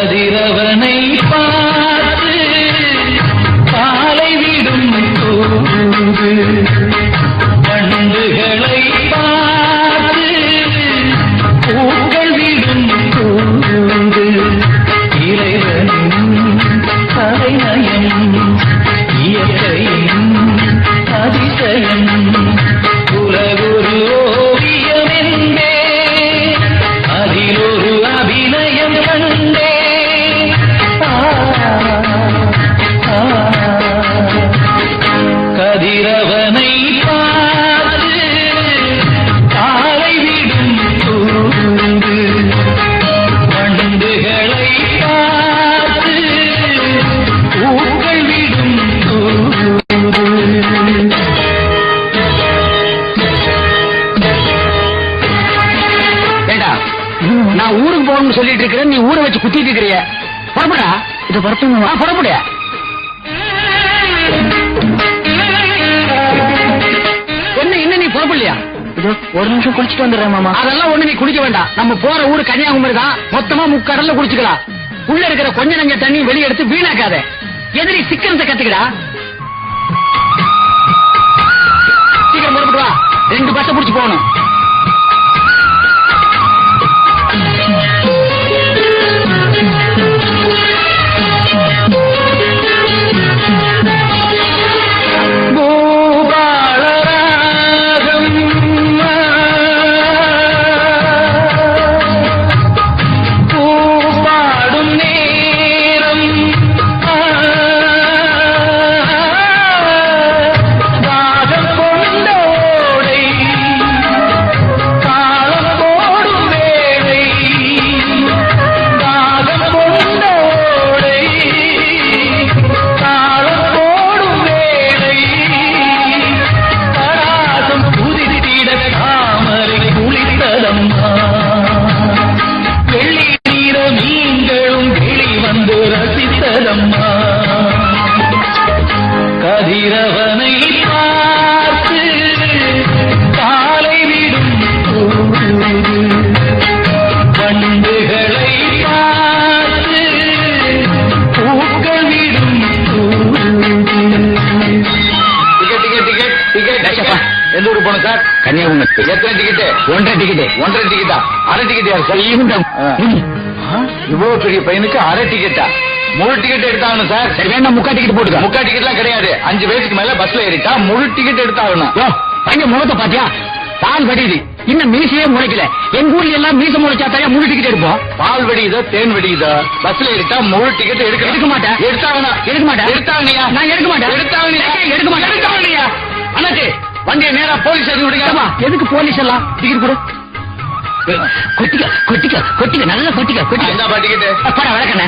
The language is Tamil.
கதிரவ நான் ஊருக்கு போகணும்னு சொல்லிட்டு இருக்கிறேன் நீ ஊரை வச்சு குத்திட்டு இருக்கிறிய? புறப்படா இது புறப்படணும் புறப்படு என்ன இன்னும் நீ புறப்படலையா? இது ஒரு நிமிஷம் குளிச்சுட்டு வந்துடுறேன் மாமா. அதெல்லாம் ஒண்ணு நீ குளிக்க வேண்டாம். நம்ம போற ஊரு கன்னியாகுமரி தான். மொத்தமா முக்கடல்ல குளிச்சுக்கலாம் உள்ள இருக்கிற கொஞ்ச நஞ்ச தண்ணி வெளிய எடுத்து வீணாக்காத. எதிரி சிக்கனத்தை கத்துக்கடா. சீக்கிரம் புறப்பட்டு வா. கன்னியாகுமரி. எத்தனை டிக்கெட் ஒன்றரை டிக்கெட் ஒன்றரை டிக்கெட்டா அரை டிக்கெட் யார் சார். ஆ, இவ்வளவு பெரிய பையனுக்கு அரை டிக்கெட்டா முழு டிக்கெட் எடுத்தாகணும் சார் சரி வேண்டாம் முக்கா டிக்கெட் போட்டுக்க. முக்கா டிக்கெட்லாம் கிடையாது. அஞ்சு வயசுக்கு மேல பஸ்ல ஏறிட்டா முழு டிக்கெட் எடுத்தாகணும். பையன் முகத்தை பாத்தியா? பால் வடியுது. இன்னும் மீசையே முளைக்கல. எங்க ஊர்ல எல்லாம் மீச முளைச்சா தான் முழு டிக்கெட் எடுப்போம்? பால் வெடியுதோ தேன் வெடியுதோ? பஸ்ல ஏறிட்டா முழு டிக்கெட் எடுக்க எடுக்க மாட்டேன். எடுத்தாகணும். எடுக்க மாட்டேன். எடுத்தாங்கய்யா நான் எடுக்க மாட்டேன். எடுத்தாங்கய்யா ஏய், எடுக்க மாட்டேன். எடுத்தாங்கய்யா அண்ணாச்சி வண்டியை நேரா போலீஸ் ஸ்டேஷன் எதுக்கு போலீஸ் எல்லாம்? டிக்கெட் கொடு. கொட்டிக்க கொட்டிக்க கொட்டிக்க நல்லா கொட்டிக்க கொட்டிக்க. இந்தாப்பா டிக்கெட் பட வழக்கண்ண